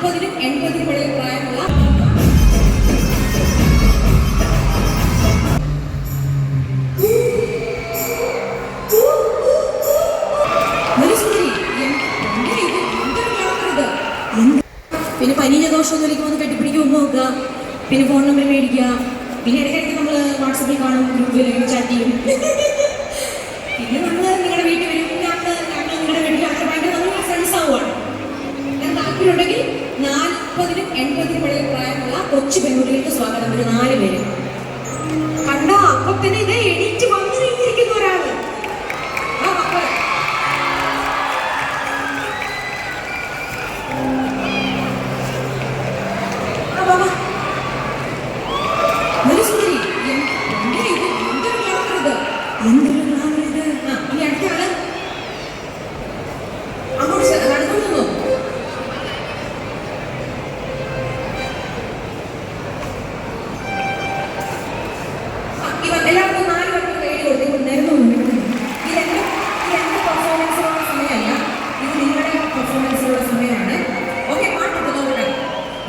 നാൽപ്പതിനും എൺപതിനും ഇടയിൽ പ്രായമുള്ള പിന്നെ പനി എനിക്ക് വന്ന് കെട്ടിപ്പിടിക്കുക ഒന്ന് നോക്കുക പിന്നെ ഫോൺ നമ്പർ മേടിക്കുക. പിന്നെ ഇടയ്ക്കിടയ്ക്ക് നമ്മൾ വാട്സപ്പിൽ കാണും ഗ്രൂപ്പിൽ ചാറ്റ് ചെയ്യും. പിന്നെ നാൽപ്പതിനും എൺപതിനും പ്രായമുള്ള കൊച്ചു പെൺകുട്ടികൾക്ക് സ്വാഗതം. ഒരു നാല് പേര്. കണ്ടോ അപ്പൊ തന്നെ ഇതേ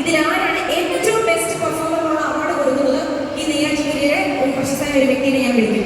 ഇതിലാരാണ് ഏറ്റവും ബെസ്റ്റ് പെർഫോമർ അവാർഡ് കൊടുക്കുന്നത്? ഈ നെയ്യാറ്റിലെ പ്രശസ്തമായ ഒരു വ്യക്തിയെ ഞാൻ വിളിക്കുന്നത്